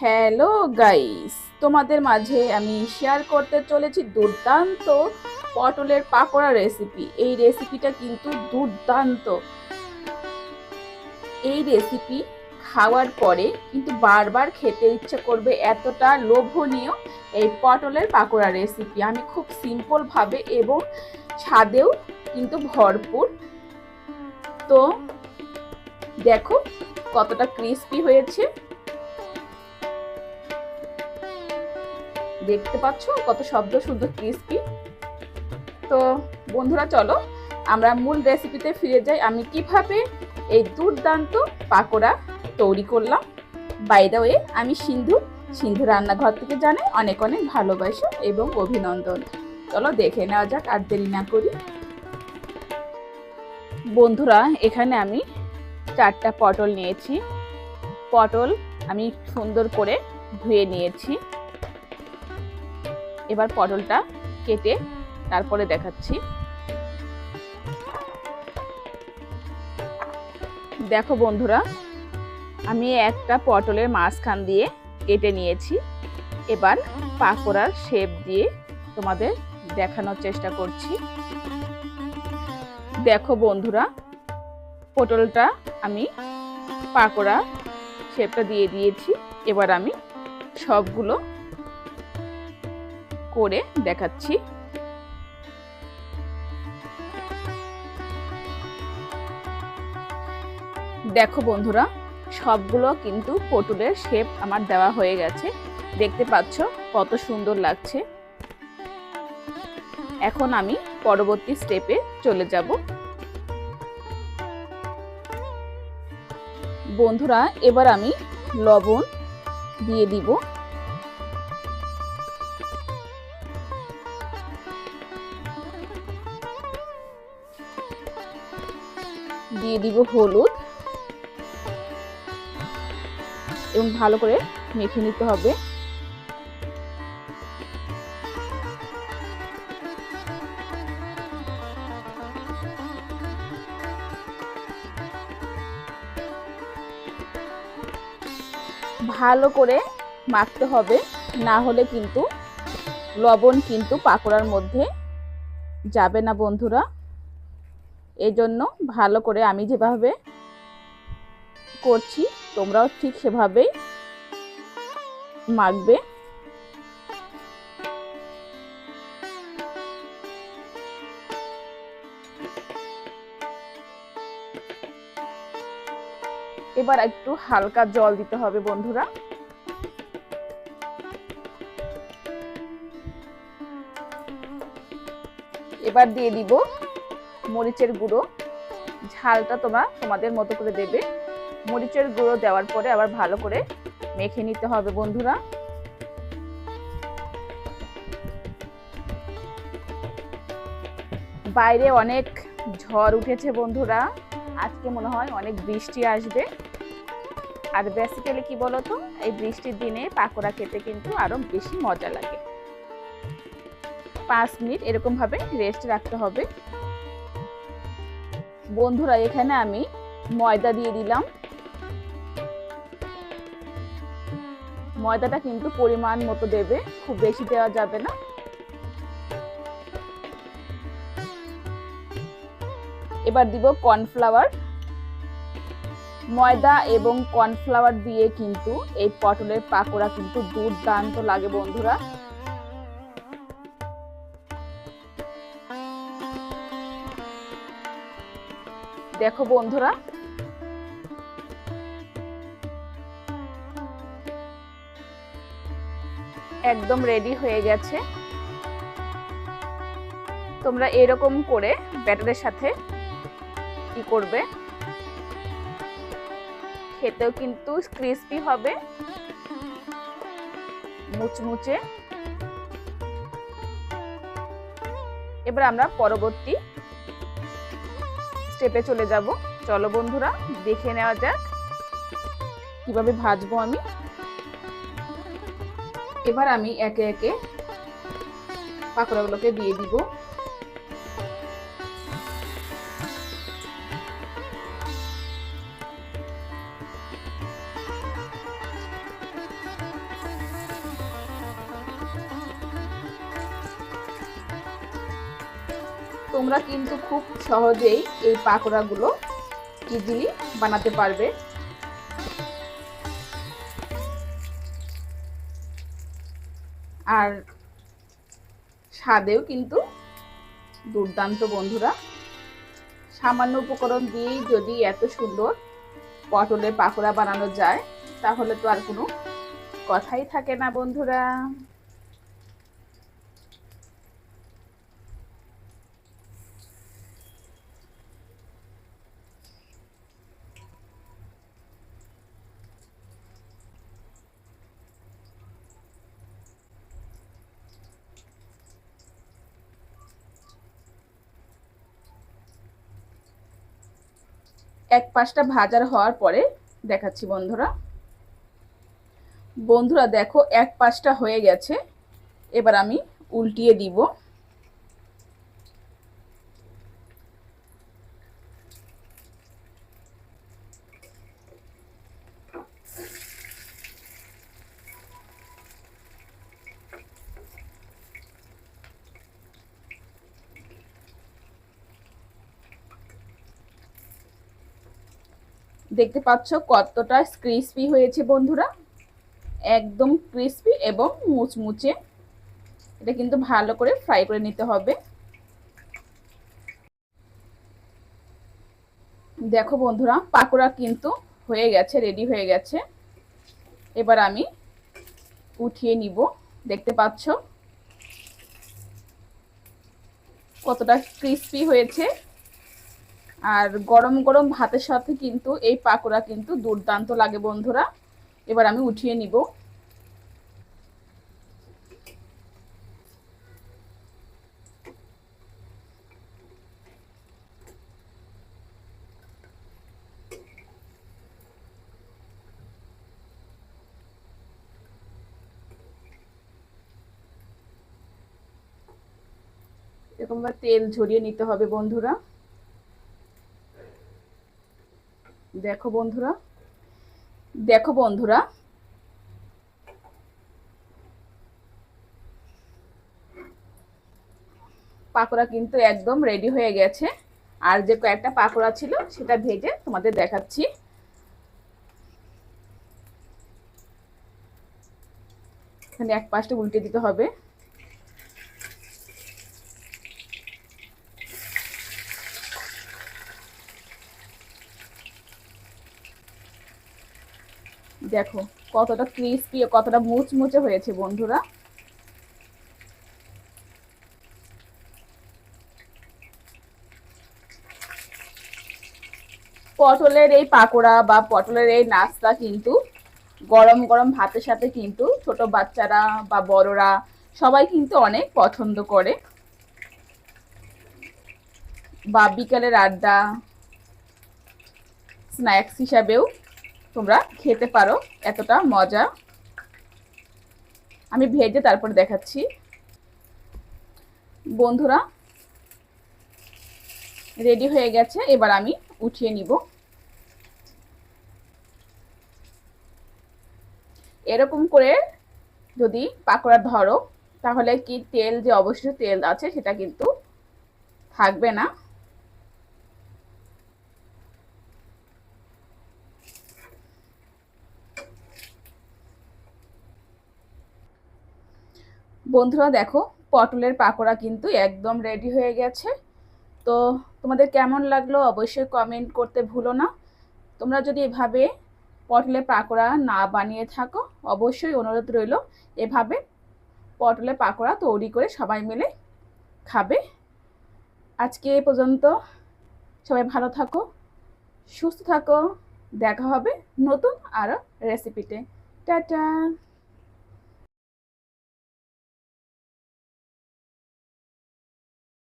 Hello guys তোমাদের মাঝে আমি শেয়ার করতে চলেছি দুর্দান্ত পটলের পাকোড়া রেসিপি এই রেসিপিটা কিন্তু দুর্দান্ত। এই রেসিপি খাওয়ার পরে কিন্তু বারবার খেতে ইচ্ছে করবে এতটা লোভনীয় এই পটলের পাকোড়া রেসিপি আমি খুব সিম্পলভাবে এবং স্বাদেও কিন্তু ভরপুর। তো দেখো কতটা ক্রিস্পি হয়েছে। দেখতে পাচ্ছ? কত শব্দ শুদ্ধ ক্রিস্পি তো বন্ধুরা, চলো আমরা মূল রেসিপিতে ফিরে যাই। আমি কীভাবে এই দুর্দান্ত পাকোড়া তৈরি করলাম? বাইদা ওয়ে আমি সিন্ধু। সিন্ধু রান্নাঘর থেকে জানে, অনেক অনেক ভালোবাসা এবং অভিনন্দন। চলো দেখে নেওয়া যাক, আর দেরি না করি। বন্ধুরা, এখানে আমি চারটা পটল নিয়েছি। পটল আমি সুন্দর করে ধুয়ে নিয়েছি। এবার পটলটা কেটে তারপরে দেখাচ্ছি। দেখো বন্ধুরা, আমি একটা পটলের মাঝখান দিয়ে কেটে নিয়েছি। এবার পাকোড়ার শেপ দিয়ে তোমাদের দেখানোর চেষ্টা করছি। দেখো বন্ধুরা, পটলটা আমি পাকোড়া শেপটা দিয়ে দিয়েছি। এবার আমি সবগুলো করে দেখাচ্ছি। দেখো বন্ধুরা, সবগুলো কিন্তু পটুলের শেপ আমার দেওয়া হয়ে গেছে। দেখতে পাচ্ছ কত সুন্দর লাগছে। এখন আমি পরবর্তী স্টেপে চলে যাব। বন্ধুরা, এবার আমি লবণ দিয়ে দিব। দিয়ে দিব হলুদ। এবং ভালো করে মেখে নিতে হবে। ভালো করে মাখতে হবে। না হলে কিন্তু লবণ কিন্তু পাকোড়ার মধ্যে যাবে না বন্ধুরা। এই জন্য ভালো করে আমি যেভাবে করছি, তোমরাও ঠিক সেভাবেই মাখবে। এবার একটু হালকা জল দিতে হবে বন্ধুরা। এবার দিয়ে দিব মরিচের গুঁড়ো। ঝালটা তোমরা তোমাদের মতো করে দেবে। মরিচের গুঁড়ো দেওয়ার পরে আবার ভালো করে মেখে নিতে হবে বন্ধুরা। বাইরে অনেক ঝড় উঠেছে বন্ধুরা। আজকে মনে হয় অনেক বৃষ্টি আসবে। আর বেসিক্যালি কি বলতো? এই বৃষ্টির দিনে পাকোড়া খেতে কিন্তু আরও বেশি মজা লাগে। পাঁচ মিনিট এরকম ভাবে রেস্ট রাখতে হবে। বন্ধুরা, এখানে আমি ময়দা দিয়ে দিলাম। ময়দাটা কিন্তু পরিমাণ মতো দেবে, খুব বেশি দেওয়া যাবে না। এবার দিব কর্নফ্লাওয়ার। ময়দা এবং কর্নফ্লাওয়ার দিয়ে কিন্তু এই পটলের পাকোড়া কিন্তু দুর্দান্ত লাগে বন্ধুরা। দেখো বন্ধুরা। একদম রেডি হয়ে গেছে। তোমরা এরকম করে ব্যাটারের সাথে কি করবে। খেতেও কিন্তু ক্রিস্পি হবে। মুচমুচে। এবার আমরা পরবর্তী স্টেপে চলে যাব। চলো বন্ধুরা, দেখে নেওয়া যাক। কীভাবে ভাজবো আমি? এবার আমি একে একে পাকোড়াগুলোকে দিয়ে দিব। তোমরা কিন্তু খুব সহজেই এই পাকোড়াগুলো ইজিলি বানাতে পারবে। আর স্বাদেও কিন্তু দুর্দান্ত বন্ধুরা। সামান্য উপকরণ দিয়েই যদি এত সুন্দর পটলের পাকোড়া বানানো যায়, তাহলে তো আর কোনো কথাই থাকে না বন্ধুরা। এক পাশটা ভাজার হওয়ার পরে দেখাচ্ছি বন্ধুরা। বন্ধুরা দেখো, এক পাশটা হয়ে গেছে। এবার আমি উল্টিয়ে দিব। দেখতে পাচ্ছ কতটা ক্রিসপি হয়েছে বন্ধুরা। একদম ক্রিসপি এবং মুচমুচে। এটা কিন্তু ভালো করে ফ্রাই করে নিতে হবে। দেখো বন্ধুরা, পাকোড়া কিন্তু হয়ে গেছে রেডি হয়ে গেছে। এবার আমি উঠিয়ে নিব। দেখতে পাচ্ছ কতটা ক্রিসপি হয়েছে। আর গরম গরম ভাতের সাথে কিন্তু এই পাকোড়া কিন্তু দুর্দান্ত লাগে বন্ধুরা। এবার আমি উঠিয়ে নিব। এরকম তেল ঝরিয়ে নিতে হবে বন্ধুরা। দেখো বন্ধুরা দেখো বন্ধুরা। পাকোড়া কিন্তু একদম রেডি হয়ে গেছে। আর যে কয়েকটা পাকোড়া ছিল, সেটা ভেজে তোমাদের দেখাচ্ছি। এখানে এক পাশটা উল্টে দিতে হবে। দেখো, কতটা ক্রিস্পি কতটা মুচমুচে হয়েছে বন্ধুরা। পটলের এই পাকোড়া বা পটলের এই নাস্তা কিন্তু গরম গরম ভাতের সাথে কিন্তু ছোট বাচ্চারা বা বড়রা সবাই কিন্তু অনেক পছন্দ করে। বা বিকালের আড্ডা স্ন্যাক্স হিসাবেও তোমরা খেতে পারো, এতটা মজা। আমি ভেজে তারপর দেখাচ্ছি। বন্ধুরা রেডি হয়ে গেছে, এবার আমি উঠিয়ে নিব। এরকম করে যদি পাকোড়া ধরো, তাহলে কি তেল যে অবশ্যই তেল আছে, সেটা কিন্তু থাকবে না। বন্ধুরা দেখো, পটলের পাকোড়া কিন্তু একদম রেডি হয়ে গেছে। তো তোমাদের কেমন লাগল অবশ্যই কমেন্ট করতে ভুলো না। তোমরা যদি এভাবে পটলের পাকোড়া না বানিয়ে থাকো, অবশ্যই অনুরোধ রইল, এভাবে পটলের পাকোড়া তৈরি করে সবাই মিলে খাবে। আজকে এ পর্যন্ত, সবাই ভালো থাকো, সুস্থ থাকো, দেখা হবে নতুন আরও রেসিপিতে টাটা!